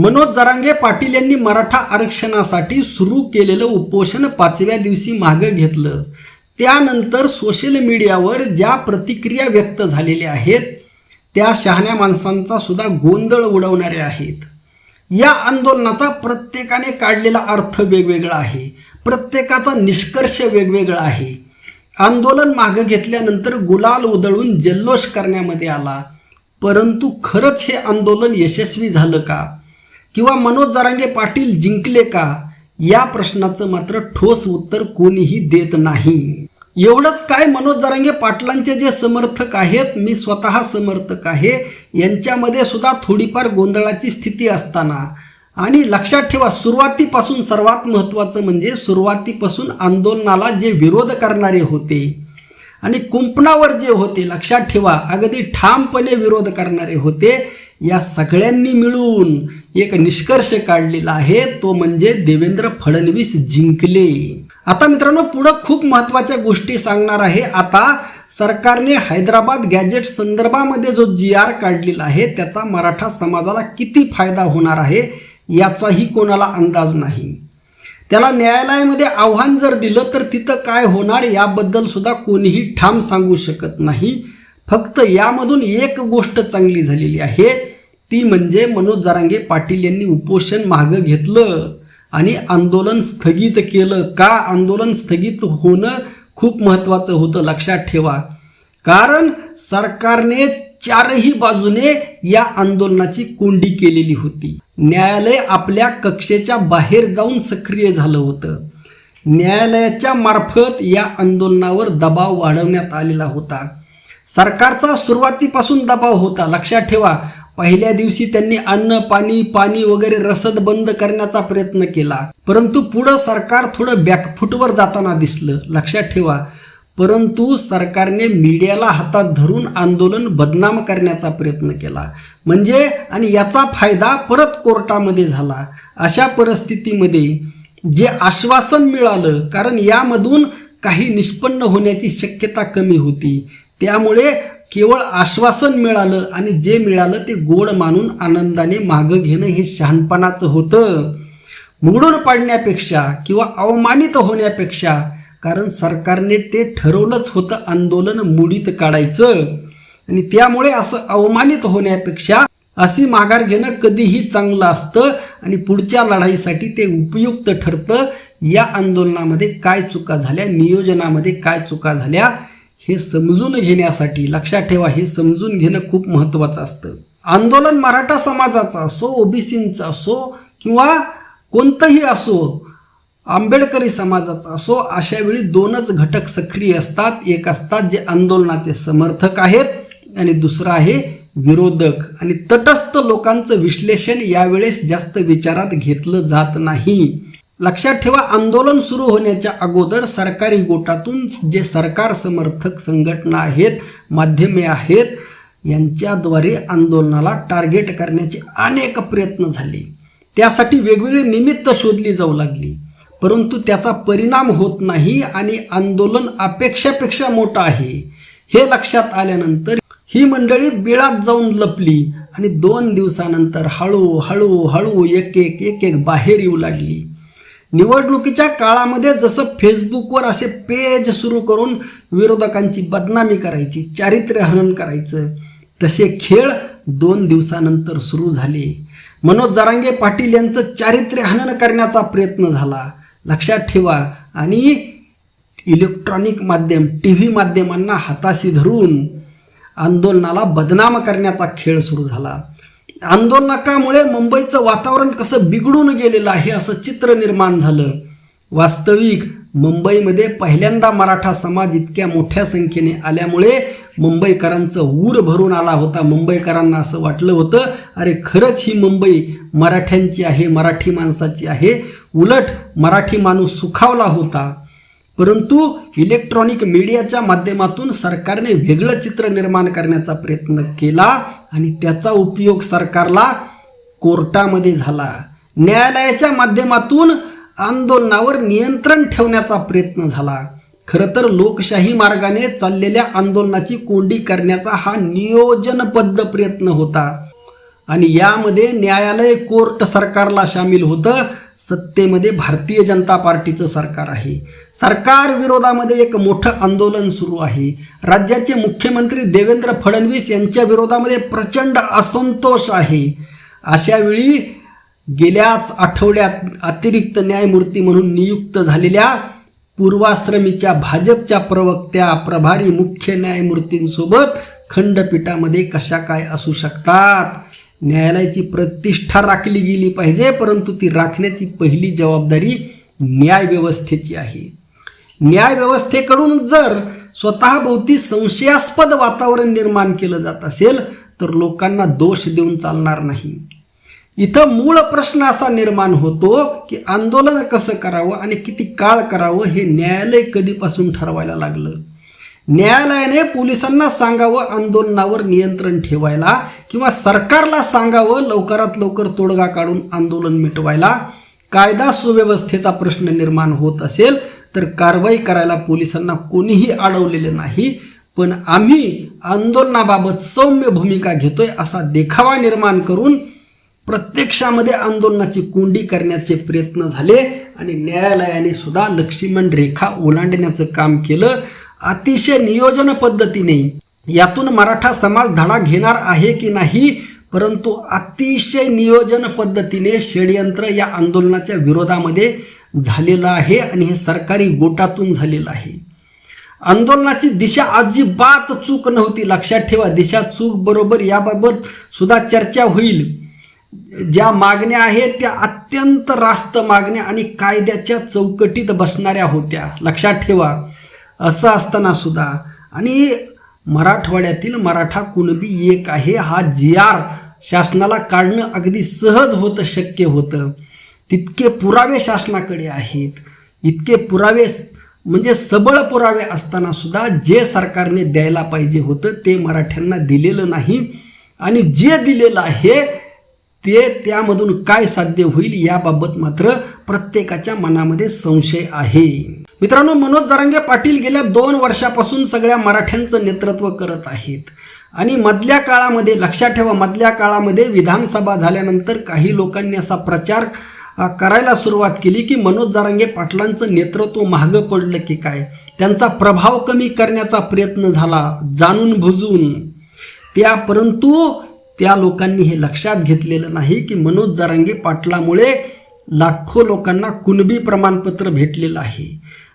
मनोज जरांगे पाटील यांनी मराठा आरक्षणासाठी सुरू केलेलं उपोषण पाचव्या दिवशी मागं घेतलं. त्यानंतर सोशल मीडियावर ज्या प्रतिक्रिया व्यक्त झालेल्या आहेत त्या शहाण्या माणसांचा सुद्धा गोंधळ उडवणाऱ्या आहेत. या आंदोलनाचा प्रत्येकाने काढलेला अर्थ वेगवेगळा आहे. प्रत्येकाचा निष्कर्ष वेगवेगळा आहे. आंदोलन मागं घेतल्यानंतर गुलाल उधळून जल्लोष करण्यामध्ये आला. परंतु खरंच हे आंदोलन यशस्वी झालं का? किंवा मनोज जरांगे पाटील जिंकले का? या प्रश्नाचं मात्र ठोस उत्तर कोणीही देत नाही. एवढंच काय मनोज जरांगे पाटलांचे जे समर्थक आहेत मी स्वतः समर्थक आहे यांच्यामध्ये सुद्धा थोडीफार गोंधळाची स्थिती असताना. आणि लक्षात ठेवा सुरुवातीपासून सर्वात महत्त्वाचं म्हणजे सुरुवातीपासून आंदोलनाला जे विरोध करणारे होते आणि कुंपणावर जे होते लक्षात ठेवा अगदी ठामपणे विरोध करणारे होते या सगळ्यांनी मिळून एक निष्कर्ष काढलेला आहे तो म्हणजे देवेंद्र फडणवीस जिंकले. आता मित्रांनो पुढं खूप महत्त्वाच्या गोष्टी सांगणार आहे. आता सरकारने हैदराबाद गॅजेट संदर्भामध्ये जो जी आर काढलेला आहे त्याचा मराठा समाजाला किती फायदा होणार आहे याचाही कोणाला अंदाज नाही. त्याला न्यायालयामध्ये आव्हान जर दिलं तर तिथं काय होणार याबद्दल सुद्धा कोणीही ठाम सांगू शकत नाही. फक्त यामधून एक गोष्ट चांगली झालेली आहे ती म्हणजे मनोज जरांगे पाटील यांनी उपोषण मागं घेतलं आणि आंदोलन स्थगित केलं. का आंदोलन स्थगित होणं खूप महत्त्वाचं होतं लक्षात ठेवा. कारण सरकारने चारही बाजूने या आंदोलनाची कोंडी केलेली होती. न्यायालय आपल्या कक्षेच्या बाहेर जाऊन सक्रिय झालं होतं. न्यायालयाच्या मार्फत या आंदोलनावर दबाव वाढवण्यात आलेला होता. सरकारचा सुरुवातीपासून दबाव होता. लक्षात ठेवा पहिल्या दिवशी त्यांनी अन्न पाणी पाणी वगैरे रसद बंद करण्याचा प्रयत्न केला. परंतु पुढं सरकार थोडं बॅकफुटवर जाताना दिसलं. लक्षात ठेवा. परंतु सरकारने मीडियाला हातात धरून आंदोलन बदनाम करण्याचा प्रयत्न केला. म्हणजे आणि याचा फायदा परत कोर्टामध्ये झाला. अशा परिस्थितीमध्ये जे आश्वासन मिळालं कारण यामधून काही निष्पन्न होण्याची शक्यता कमी होती. त्यामुळे केवळ आश्वासन मिळालं आणि जे मिळालं ते गोड मानून आनंदाने मागं घेणं हे शहाणपणाचं होतं. मोडून पाडण्यापेक्षा किंवा अवमानित होण्यापेक्षा कारण सरकारने ते ठरवलंच होतं आंदोलन मुडीत काढायचं. आणि त्यामुळे असं अवमानित होण्यापेक्षा अशी माघार घेणं कधीही चांगलं असतं आणि पुढच्या लढाईसाठी ते उपयुक्त ठरतं. या आंदोलनामध्ये काय चुका झाल्या नियोजनामध्ये काय चुका झाल्या हे समजून घेण्यासाठी लक्षात ठेवा हे समजून घेणं खूप महत्त्वाचं असतं. आंदोलन मराठा समाजाचं असो ओबीसींचा असो किंवा कोणतंही असो आंबेडकरी समाजाचा असो अशा वेळी दोनच घटक सक्रिय असतात. एक असतात जे आंदोलनाचे समर्थक आहेत आणि दुसरं आहे विरोधक. आणि तटस्थ लोकांचं विश्लेषण यावेळेस जास्त विचारात घेतलं जात नाही. लक्षात ठेवा आंदोलन सुरू होण्याच्या अगोदर सरकारी गोटातून जे सरकार समर्थक संघटना आहेत माध्यमे आहेत यांच्याद्वारे आंदोलनाला टार्गेट करण्याचे अनेक प्रयत्न झाले. त्यासाठी वेगवेगळी निमित्त शोधली जाऊ लागली. परंतु त्याचा परिणाम होत नाही आणि आंदोलन अपेक्षापेक्षा मोठं आहे. हे लक्षात आल्यानंतर ही मंडळी बिळात जाऊन लपली आणि दोन दिवसानंतर हळू हळू हळू एक एक एक एक बाहेर येऊ लागली. निवडणुकीच्या काळामध्ये जसं फेसबुकवर असे पेज सुरू करून विरोधकांची बदनामी करायची चारित्र्य हनन करायचं तसे खेळ दोन दिवसानंतर सुरू झाले. मनोज जरांगे पाटील यांचं चारित्र्य हनन करण्याचा प्रयत्न झाला. लक्षात ठेवा आणि इलेक्ट्रॉनिक माध्यम टी व्ही माध्यमांना हाताशी धरून आंदोलनाला बदनाम करण्याचा खेळ सुरू झाला. आंदोलनाकामुळे मुंबईचं वातावरण कसं बिघडून गेलेलं आहे असं चित्र निर्माण झालं. वास्तविक मुंबईमध्ये पहिल्यांदा मराठा समाज इतक्या मोठ्या संख्येने आल्यामुळे मुंबईकरांचं ऊर भरून आला होता. मुंबईकरांना असं वाटलं होतं अरे खरंच ही मुंबई मराठ्यांची आहे मराठी माणसाची आहे. उलट मराठी माणूस सुखावला होता. परंतु इलेक्ट्रॉनिक मीडियाच्या माध्यमातून सरकारने वेगळं चित्र निर्माण करण्याचा प्रयत्न केला. आणि त्याचा उपयोग सरकारला कोर्टामध्ये झाला. न्यायालयाच्या माध्यमातून आंदोलनावर नियंत्रण ठेवण्याचा प्रयत्न झाला. खरं तर लोकशाही मार्गाने चाललेल्या आंदोलनाची कोंडी करण्याचा हा नियोजनबद्ध प्रयत्न होता. आणि यामध्ये न्यायालय कोर्ट सरकारला सामील होतं. सत्तेमध्ये भारतीय जनता पार्टीचं सरकार आहे. सरकार विरोधामध्ये एक मोठं आंदोलन सुरू आहे. राज्याचे मुख्यमंत्री देवेंद्र फडणवीस यांच्या विरोधामध्ये प्रचंड असंतोष आहे. अशा वेळी गेल्याच आठवड्यात अतिरिक्त न्यायमूर्ती म्हणून नियुक्त झालेल्या पूर्वाश्रमीच्या भाजपच्या प्रवक्त्या प्रभारी मुख्य न्यायमूर्तींसोबत खंडपीठामध्ये कशा काय असू शकतात? न्यायालयाची प्रतिष्ठा राखली गेली पाहिजे परंतु ती राखण्याची पहिली जबाबदारी न्यायव्यवस्थेची आहे. न्यायव्यवस्थेकडून जर स्वतःभोवती संशयास्पद वातावरण निर्माण केलं जात असेल तर लोकांना दोष देऊन चालणार नाही. इथं मूळ प्रश्न असा निर्माण होतो की आंदोलन कसं करावं आणि किती काळ करावं हे न्यायालय कधीपासून ठरवायला लागलं? न्यायालयाने पोलिसांना सांगावं आंदोलनावर नियंत्रण ठेवायला किंवा सरकारला सांगावं लवकरात लवकर तोडगा काढून आंदोलन मिटवायला? कायदा सुव्यवस्थेचा प्रश्न निर्माण होत असेल तर कारवाई करायला पोलिसांना कोणीही अडवलेलं नाही. पण आम्ही आंदोलनाबाबत सौम्य भूमिका घेतोय असा देखावा निर्माण करून प्रत्यक्षामध्ये आंदोलनाची कोंडी करण्याचे प्रयत्न झाले आणि न्यायालयाने सुद्धा लक्ष्मण रेखा ओलांडण्याचं काम केलं. अतिशय नियोजन पद्धतीने यातून मराठा समाज धडा घेणार आहे की नाही परंतु अतिशय नियोजन पद्धतीने षडयंत्र या आंदोलनाच्या विरोधामध्ये झालेलं आहे आणि हे सरकारी गोटातून झालेलं आहे. आंदोलनाची दिशा अजिबात चूक नव्हती. लक्षात ठेवा दिशा चूक बरोबर याबाबत सुद्धा चर्चा होईल. ज्या मागण्या आहेत त्या अत्यंत रास्त मागण्या आणि कायद्याच्या चौकटीत बसणाऱ्या होत्या. लक्षात ठेवा असं असताना सुद्धा. आणि मराठवाड्यातील मराठा कुणबी एक आहे हा जी आर शासनाला काढणं अगदी सहज होतं शक्य होतं. तितके पुरावे शासनाकडे आहेत. इतके पुरावे म्हणजे सबळ पुरावे असताना सुद्धा जे सरकारने द्यायला पाहिजे होतं ते मराठ्यांना दिलेलं नाही. आणि जे दिलेलं आहे ते त्यामधून काय साध्य होईल याबाबत मात्र प्रत्येकाच्या मनामध्ये संशय आहे. मित्रांनो मनोज जरांगे पाटील गेल्या दोन वर्षापासून सगळ्या मराठ्यांचं नेतृत्व करत आहेत. आणि मधल्या काळामध्ये लक्षात ठेवा मधल्या काळामध्ये विधानसभा झाल्यानंतर काही लोकांनी असा प्रचार करायला सुरुवात केली की मनोज जारांगे पाटलांचं नेतृत्व महागं पडलं की काय? त्यांचा प्रभाव कमी करण्याचा प्रयत्न झाला जाणून बुजून. त्या परंतु त्या लोकांनी हे लक्षात घेतलेलं नाही की मनोज जारांगे पाटलामुळे लाखो लोकांना कुणबी प्रमाणपत्र भेटलेलं आहे.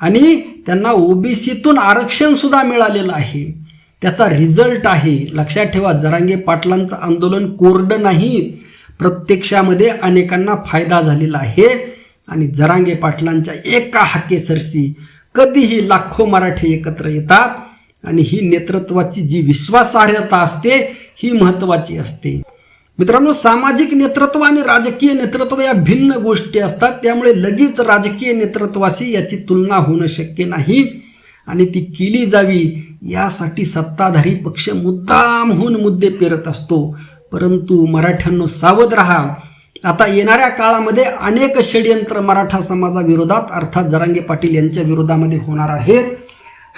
आणि त्यांना ओबीसीतून आरक्षण सुद्धा मिळालेलं आहे. त्याचा रिझल्ट आहे. लक्षात ठेवा जरांगे पाटलांचं आंदोलन कोरडं नाही. प्रत्यक्षामध्ये अनेकांना फायदा झालेला आहे. आणि जरांगे पाटलांच्या एका हाकेसरशी कधीही लाखो मराठे एकत्र येतात आणि ही नेतृत्वाची जी विश्वासार्हता असते ही महत्वाची असते. मित्रांनो सामाजिक नेतृत्व आणि राजकीय नेतृत्व या भिन्न गोष्टी असतात. त्यामुळे लगेच राजकीय नेतृत्वाशी याची तुलना होणं शक्य नाही. आणि ती केली जावी यासाठी सत्ताधारी पक्ष मुद्दामहून मुद्दे पेरत असतो. परंतु मराठ्यांनो सावध राहा. आता येणाऱ्या काळामध्ये अनेक षडयंत्र मराठा समाजाविरोधात अर्थात जरांगे पाटील यांच्या विरोधामध्ये होणार आहेत.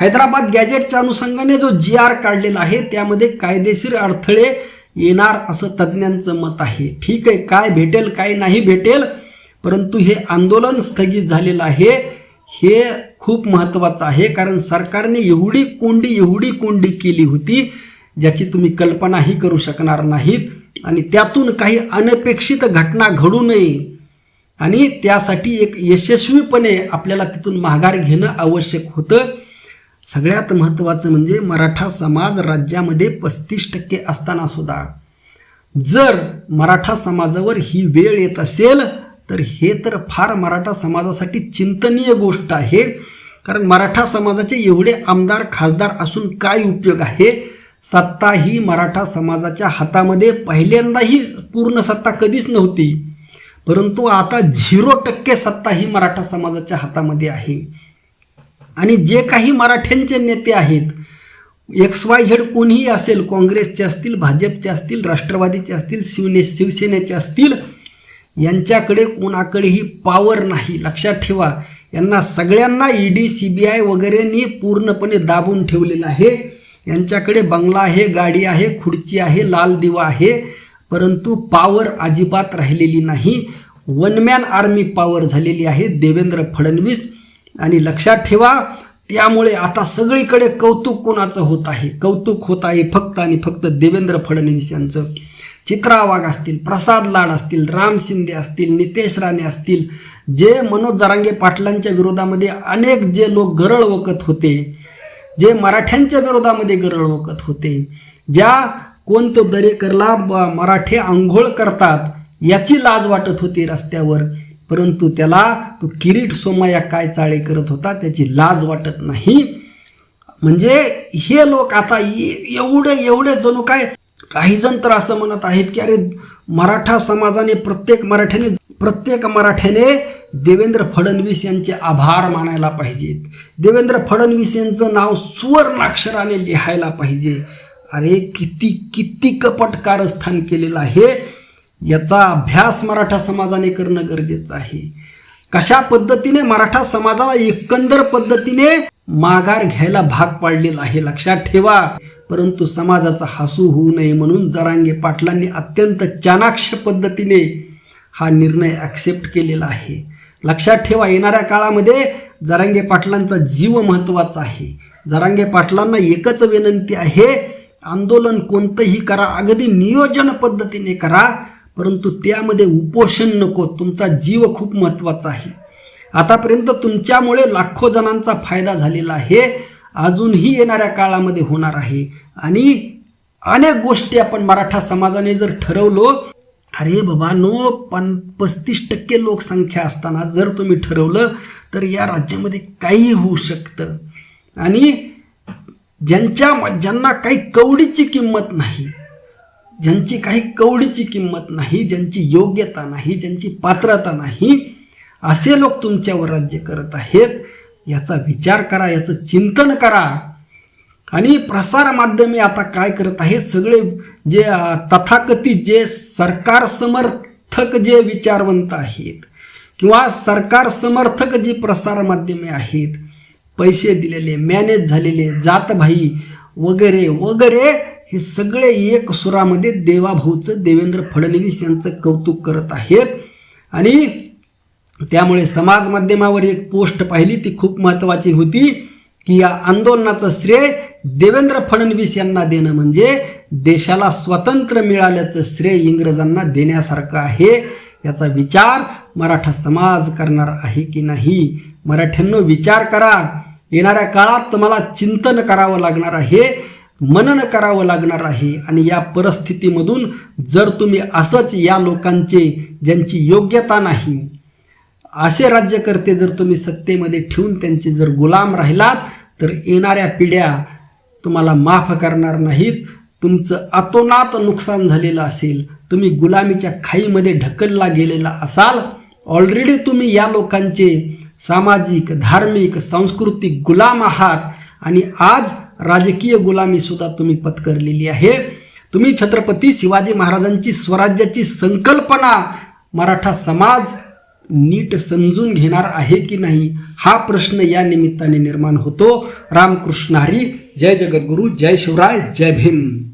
हैदराबाद गॅजेटच्या अनुषंगाने जो जी आर काढलेला आहे त्यामध्ये कायदेशीर अडथळे येणार असं तज्ज्ञांचं मत आहे. ठीक आहे काय भेटेल काय नाही भेटेल परंतु हे आंदोलन स्थगित झालेलं आहे. हे खूप महत्त्वाचं आहे कारण सरकारने एवढी कोंडी एवढी कोंडी केली होती ज्याची तुम्ही कल्पनाही करू शकणार नाहीत. आणि त्यातून काही अनपेक्षित घटना घडू नये. आणि त्यासाठी एक यशस्वीपणे आपल्याला तिथून माघार घेणं आवश्यक होतं. सगळ्यात महत्त्वाचं म्हणजे मराठा समाज राज्यामध्ये पस्तीस टक्के असताना सुद्धा. जर मराठा समाजावर ही वेळ येत असेल तर हे तर फार मराठा समाजासाठी चिंतनीय गोष्ट आहे. कारण मराठा समाजाचे एवढे आमदार खासदार असून काय उपयोग आहे? सत्ता ही मराठा समाजाच्या हातामध्ये पहिल्यांदाही पूर्ण सत्ता कधीच नव्हती. परंतु आता झिरो टक्के सत्ता ही मराठा समाजाच्या हातामध्ये आहे. आणि जे काही मराठ्यांचे नेते आहेत एक्स वाय झेड कोणीही असेल काँग्रेसचे असतील भाजपचे असतील राष्ट्रवादीचे असतील शिवने शिवसेनेचे असतील यांच्याकडे कोणाकडेही पावर नाही. लक्षात ठेवा यांना सगळ्यांना ईडी सी बी आय वगैरेनी पूर्णपणे दाबून ठेवलेलं आहे. यांच्याकडे बंगला आहे गाडी आहे खुर्ची आहे लाल दिवा आहे परंतु पॉवर अजिबात राहिलेली नाही. वनमॅन आर्मी पॉवर झालेली आहे देवेंद्र फडणवीस. आणि लक्षात ठेवा त्यामुळे आता सगळीकडे कौतुक कोणाचं होत आहे? कौतुक होत आहे फक्त आणि फक्त देवेंद्र फडणवीस यांचं. चित्रा वाघ असतील प्रसाद लाड असतील राम शिंदे असतील नितेश राणे असतील जे मनोज जरांगे पाटलांच्या विरोधामध्ये अनेक जे लोक गरळ वकत होते जे मराठ्यांच्या विरोधामध्ये गरळ वकत होते ज्या कोणतं दरेकरला ब- मराठे आंघोळ करतात याची लाज वाटत होती रस्त्यावर. परंतु त्याला तो किरीट सोमाया काय चाळे करत होता त्याची लाज वाटत नाही. म्हणजे हे लोक आता एवढे एवढे जणू काय काही जण तर असं म्हणत आहेत की अरे मराठा समाजाने प्रत्येक मराठ्याने प्रत्येक मराठ्याने देवेंद्र फडणवीस यांचे आभार मानायला पाहिजेत. देवेंद्र फडणवीस यांचं नाव सुवर्णाक्षराने लिहायला पाहिजे. अरे किती किती कपट कारस्थान केलेलं आहे. याचा अभ्यास मराठा समाजाने करणं गरजेचं आहे. कशा पद्धतीने मराठा समाजाला एकंदर पद्धतीने माघार घ्यायला भाग पाडलेला आहे लक्षात ठेवा. परंतु समाजाचा हसू होऊ नये म्हणून जरांगे पाटलांनी अत्यंत चाणाक्ष पद्धतीने हा निर्णय ॲक्सेप्ट केलेला आहे. लक्षात ठेवा येणाऱ्या काळामध्ये जरांगे पाटलांचा जीव महत्त्वाचा आहे. जरांगे पाटलांना एकच विनंती आहे आंदोलन कोणतंही करा अगदी नियोजन पद्धतीने करा. परंतु त्यामध्ये उपोषण नको तुमचा जीव खूप महत्त्वाचा आहे. आतापर्यंत तुमच्यामुळे लाखो जणांचा फायदा झालेला आहे. अजूनही येणाऱ्या काळामध्ये होणार आहे. आणि अनेक गोष्टी आपण मराठा समाजाने जर ठरवलो अरे बाबा नो पन पस्तीस टक्के लोकसंख्या असताना जर तुम्ही ठरवलं तर या राज्यामध्ये काहीही होऊ शकतं. आणि ज्यांच्या ज्यांना काही कवडीची किंमत नाही ज्यांची काही कवडीची किंमत नाही ज्यांची योग्यता नाही ज्यांची पात्रता नाही असे लोक तुमच्यावर राज्य करत आहेत. याचा विचार करा याचं चिंतन करा. आणि प्रसार माध्यमे आता काय करत आहेत? सगळे जे तथाकथित जे सरकार समर्थक जे विचारवंत आहेत किंवा सरकार समर्थक जी प्रसार माध्यमे आहेत पैसे दिलेले मॅनेज झालेले जातभाई वगैरे वगैरे हे सगळे एक सुरामध्ये देवाभाऊचं देवेंद्र फडणवीस यांचं कौतुक करत आहेत. आणि त्यामुळे समाज माध्यमावर एक पोस्ट पाहिली ती खूप महत्त्वाची होती की या आंदोलनाचं श्रेय देवेंद्र फडणवीस यांना देणं म्हणजे देशाला स्वातंत्र्य मिळाल्याचं श्रेय इंग्रजांना देण्यासारखं आहे. याचा विचार मराठा समाज करणार आहे की नाही? मराठ्यांनो विचार करा. येणाऱ्या काळात तुम्हाला चिंतन करावं लागणार आहे. मनन करावं लागणार आहे. आणि या परिस्थितीमधून जर तुम्ही असंच या लोकांचे ज्यांची योग्यता नाही असे राज्यकर्ते जर तुम्ही सत्तेमध्ये ठेवून त्यांचे जर गुलाम राहिलात तर येणाऱ्या पिढ्या तुम्हाला माफ करणार नाहीत. तुमचं अतोनात नुकसान झालेलं असेल. तुम्ही गुलामीच्या खाईमध्ये ढकलला गेलेला असाल. ऑलरेडी तुम्ही या लोकांचे सामाजिक धार्मिक सांस्कृतिक गुलाम आहात. आणि आज राजकीय गुलामी सुद्धा तुम्ही पत्करलेली आहे. तुम्ही छत्रपती शिवाजी महाराजांची स्वराज्याची संकल्पना मराठा समाज नीट समजून घेणार आहे की नाही हा प्रश्न या निमित्ताने निर्माण होतो. रामकृष्ण हरी जय जगद्गुरु जय शिवराय जय भीम.